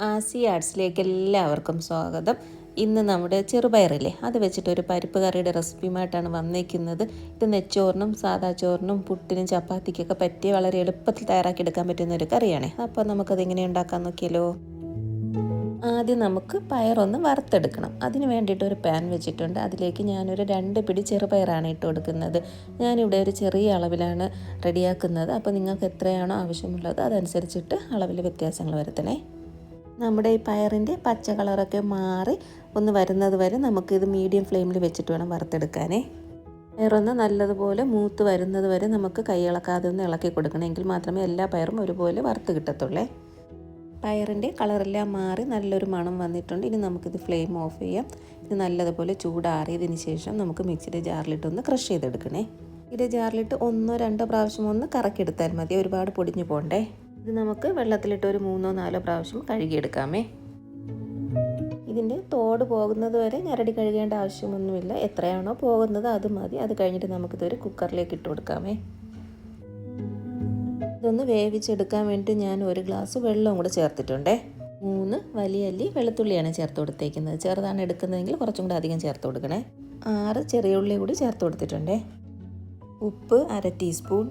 ആസി ആർട്സിലേക്ക് എല്ലാവർക്കും സ്വാഗതം. ഇന്ന് നമ്മുടെ ചെറുപയറില്ലേ? അത് വെച്ചിട്ട് ഒരു പരിപ്പ് കറിയുടെ റെസിപ്പിയുമായിട്ടാണ് വന്നേക്കുന്നത്. ഇത് നെച്ചോറിനും സാദാ ചോറിനും പുട്ടിനും ചപ്പാത്തിക്കൊക്കെ പറ്റിയ വളരെ എളുപ്പത്തിൽ തയ്യാറാക്കി എടുക്കാൻ പറ്റുന്ന ഒരു കറിയാണ്. അപ്പോൾ നമുക്കത് എങ്ങനെ ഉണ്ടാക്കാൻ നോക്കിയാലോ ആദ്യം നമുക്ക് പയറൊന്ന് വറുത്തെടുക്കണം. അതിന് വേണ്ടിയിട്ട് ഒരു പാൻ വെച്ചിട്ടുണ്ട്. അതിലേക്ക് ഞാനൊരു രണ്ട് പിടി ചെറുപയറാണ് ഇട്ട് കൊടുക്കുന്നത്. ഞാനിവിടെ ഒരു ചെറിയ അളവിലാണ് റെഡിയാക്കുന്നത്. അപ്പോൾ നിങ്ങൾക്ക് എത്രയാണോ ആവശ്യമുള്ളത് അതനുസരിച്ചിട്ട് അളവിൽ വ്യത്യാസങ്ങൾ വരുത്തണേ. നമ്മുടെ ഈ പയറിന്റെ പച്ച കളറൊക്കെ മാറി ഒന്ന് വരുന്നത് വരെ നമുക്കിത് മീഡിയം ഫ്ലെയിമിൽ വെച്ചിട്ട് വേണം വറുത്തെടുക്കാനേ. പയറൊന്ന് നല്ലതുപോലെ മൂത്ത് വരുന്നത് വരെ നമുക്ക് കൈ ഇളക്കാതെ ഒന്ന് ഇളക്കി കൊടുക്കണം. എങ്കിൽ മാത്രമേ എല്ലാ പയറും ഒരുപോലെ വറുത്ത് കിട്ടത്തുള്ളേ. പയറിന്റെ കളറെല്ലാം മാറി നല്ലൊരു മണം വന്നിട്ടുണ്ട്. ഇനി നമുക്കിത് ഫ്ലെയിം ഓഫ് ചെയ്യാം. ഇത് നല്ലതുപോലെ ചൂടാറിയതിന് ശേഷം നമുക്ക് മിക്സിയുടെ ജാറിലിട്ടൊന്ന് ക്രഷ് ചെയ്തെടുക്കണേ. ഇത് ജാറിലിട്ട് ഒന്നോ രണ്ടോ പ്രാവശ്യം ഒന്ന് കറക്കിയെടുത്താൽ മതി. ഒരുപാട് പൊടിഞ്ഞു പോകണ്ടേ ഇത് നമുക്ക് വെള്ളത്തിലിട്ട് ഒരു മൂന്നോ നാലോ പ്രാവശ്യം കഴുകിയെടുക്കാമേ. ഇതിന്റെ തോട് പോകുന്നത് വരെ ഞരടി കഴുകേണ്ട ആവശ്യമൊന്നുമില്ല. എത്രയാണോ പോകുന്നത് അത് മതി. അത് കഴിഞ്ഞിട്ട് നമുക്കിതൊരു കുക്കറിലേക്ക് ഇട്ട് കൊടുക്കാമേ. ഇതൊന്ന് വേവിച്ചെടുക്കാൻ വേണ്ടി ഞാൻ ഒരു ഗ്ലാസ് വെള്ളവും കൂടെ ചേർത്തിട്ടുണ്ടേ. മൂന്ന് വലിയ അല്ലി വെളുത്തുള്ളിയാണ് ചേർത്ത് കൊടുത്തേക്കുന്നത്. ചെറുതാണ് എടുക്കുന്നതെങ്കിൽ കുറച്ചും കൂടെ അധികം ചേർത്ത് കൊടുക്കണേ. ആറ് ചെറിയ ഉള്ളി കൂടി ചേർത്ത് കൊടുത്തിട്ടുണ്ടേ. ഉപ്പ് അര ടീസ്പൂൺ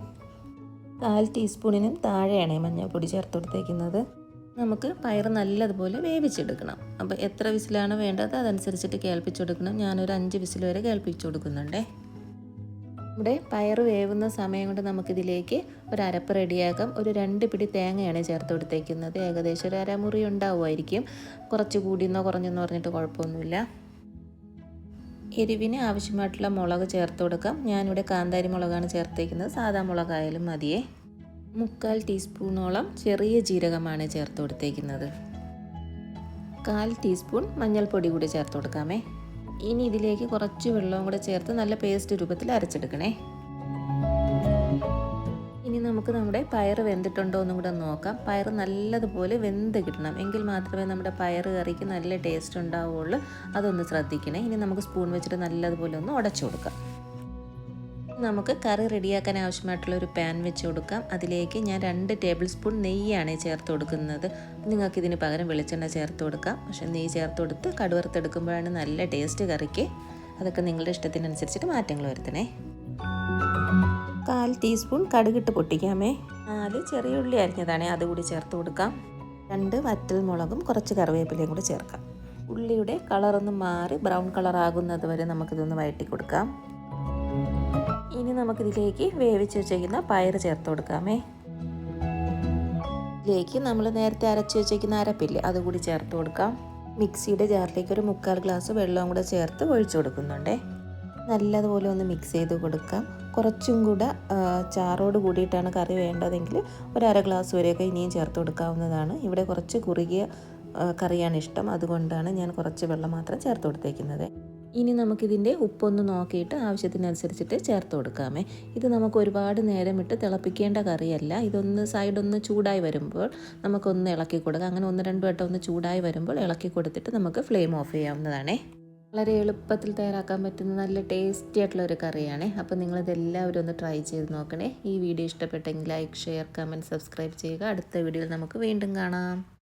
കാൽ ടീസ്പൂണിനും താഴെയാണ് മഞ്ഞൾപ്പൊടി ചേർത്ത് കൊടുത്തേക്കുന്നത്. നമുക്ക് പയർ നല്ലതുപോലെ വേവിച്ചെടുക്കണം. അപ്പോൾ എത്ര വിസിലാണ് വേണ്ടത് അതനുസരിച്ചിട്ട് കേൾപ്പിച്ചെടുക്കണം ഞാനൊരു അഞ്ച് വിസിൽ വരെ കേൾപ്പിച്ചു കൊടുക്കുന്നുണ്ടേ. ഇവിടെ പയർ വേവുന്ന സമയം കൊണ്ട് നമുക്കിതിലേക്ക് ഒരു അരപ്പ് റെഡിയാക്കാം. ഒരു രണ്ട് പിടി തേങ്ങയാണ് ചേർത്ത് കൊടുത്തേക്കുന്നത്. ഏകദേശം ഒരു അരമുറി ഉണ്ടാവുമായിരിക്കും. കുറച്ച് കൂടിയെന്നോ കുറഞ്ഞെന്നോ പറഞ്ഞിട്ട് കുഴപ്പമൊന്നുമില്ല. എരിവിന് ആവശ്യമായിട്ടുള്ള മുളക് ചേർത്ത് കൊടുക്കാം. ഞാനിവിടെ കാന്താരി മുളകാണ് ചേർത്തേക്കുന്നത്. സാധാ മുളകായാലും മതിയേ. മുക്കാൽ ടീസ്പൂണോളം ചെറിയ ജീരകമാണ് ചേർത്ത് കൊടുത്തേക്കുന്നത്. കാൽ ടീസ്പൂൺ മഞ്ഞൾപ്പൊടി കൂടി ചേർത്ത് കൊടുക്കാമേ. ഇനി ഇതിലേക്ക് കുറച്ച് വെള്ളവും കൂടെ ചേർത്ത് നല്ല പേസ്റ്റ് രൂപത്തിൽ അരച്ചെടുക്കണേ. നമുക്ക് നമ്മുടെ പയർ വെന്തിട്ടുണ്ടോ എന്നും കൂടെ നോക്കാം. പയർ നല്ലതുപോലെ വെന്ത് കിട്ടണം. എങ്കിൽ മാത്രമേ നമ്മുടെ പയർ കറിക്ക് നല്ല ടേസ്റ്റ് ഉണ്ടാവുകയുള്ളൂ അതൊന്ന് ശ്രദ്ധിക്കണേ. ഇനി നമുക്ക് സ്പൂൺ വെച്ചിട്ട് നല്ലതുപോലെ ഒന്ന് ഉടച്ചു കൊടുക്കാം. നമുക്ക് കറി റെഡിയാക്കാൻ ആവശ്യമായിട്ടുള്ള ഒരു പാൻ വെച്ച് കൊടുക്കാം. അതിലേക്ക് ഞാൻ രണ്ട് ടേബിൾ സ്പൂൺ നെയ്യാണ് ചേർത്ത് കൊടുക്കുന്നത്. നിങ്ങൾക്ക് ഇതിന് പകരം വെളിച്ചെണ്ണ ചേർത്ത് കൊടുക്കാം. പക്ഷെ നെയ്യ് ചേർത്ത് കൊടുത്ത് കടുവറുത്തെടുക്കുമ്പോഴാണ് നല്ല ടേസ്റ്റ് കറിക്ക്. അതൊക്കെ നിങ്ങളുടെ ഇഷ്ടത്തിനനുസരിച്ചിട്ട് മാറ്റങ്ങൾ വരുത്തണേ. കാൽ ടീസ്പൂൺ കടുകിട്ട് പൊട്ടിക്കാമേ. നാല് ചെറിയ ഉള്ളി അരിഞ്ഞതാണേ അതുകൂടി ചേർത്ത് കൊടുക്കാം. രണ്ട് വറ്റൽ മുളകും കുറച്ച് കറിവേപ്പിലയും കൂടി ചേർക്കാം. ഉള്ളിയുടെ കളറൊന്ന് മാറി ബ്രൗൺ കളർ ആകുന്നത് വരെ നമുക്കിതൊന്ന് വഴറ്റി കൊടുക്കാം. ഇനി നമുക്കിതിലേക്ക് വേവിച്ച് വെച്ചേക്കുന്ന പയർ ചേർത്ത് കൊടുക്കാമേ. ഇതിലേക്ക് നമ്മൾ നേരത്തെ അരച്ച് വെച്ചേക്കുന്ന അരപ്പില്ലേ അതുകൂടി ചേർത്ത് കൊടുക്കാം. മിക്സിയുടെ ജാറിലേക്ക് ഒരു മുക്കാൽ ഗ്ലാസ് വെള്ളവും കൂടെ ചേർത്ത് ഒഴിച്ചു കൊടുക്കുന്നുണ്ടേ. നല്ലതുപോലെ ഒന്ന് മിക്സ് ചെയ്ത് കൊടുക്കാം. കുറച്ചും കൂടെ ചാറോട് കൂടിയിട്ടാണ് കറി വേണ്ടതെങ്കിൽ ഒരു അര ഗ്ലാസ് വരെയൊക്കെ ഇനിയും ചേർത്ത് കൊടുക്കാവുന്നതാണ്. ഇവിടെ കുറച്ച് കുറുകിയ കറിയാണ് ഇഷ്ടം. അതുകൊണ്ടാണ് ഞാൻ കുറച്ച് വെള്ളം മാത്രം ചേർത്ത് കൊടുത്തേക്കുന്നത്. ഇനി നമുക്കിതിന്റെ ഉപ്പൊന്ന് നോക്കിയിട്ട് ആവശ്യത്തിനനുസരിച്ചിട്ട് ചേർത്ത് കൊടുക്കാമേ. ഇത് നമുക്ക് ഒരുപാട് നേരം ഇട്ട് തിളപ്പിക്കേണ്ട കറിയല്ല. ഇതൊന്ന് സൈഡൊന്ന് ചൂടായി വരുമ്പോൾ നമുക്കൊന്ന് ഇളക്കി കൊടുക്കാം അങ്ങനെ ഒന്ന് രണ്ട് വട്ടം ഒന്ന് ചൂടായി വരുമ്പോൾ ഇളക്കി കൊടുത്തിട്ട് നമുക്ക് ഫ്ലെയിം ഓഫ് ചെയ്യാവുന്നതാണേ. വളരെ എളുപ്പത്തിൽ തയ്യാറാക്കാൻ പറ്റുന്ന നല്ല ടേസ്റ്റി ആയിട്ടുള്ള ഒരു കറിയാണ്. അപ്പോൾ നിങ്ങളിതെല്ലാവരും ഒന്ന് ട്രൈ ചെയ്ത് നോക്കണേ. ഈ വീഡിയോ ഇഷ്ടപ്പെട്ടെങ്കിൽ ലൈക്ക് ഷെയർ കമന്റ് സബ്സ്ക്രൈബ് ചെയ്യുക. അടുത്ത വീഡിയോയിൽ നമുക്ക് വീണ്ടും കാണാം.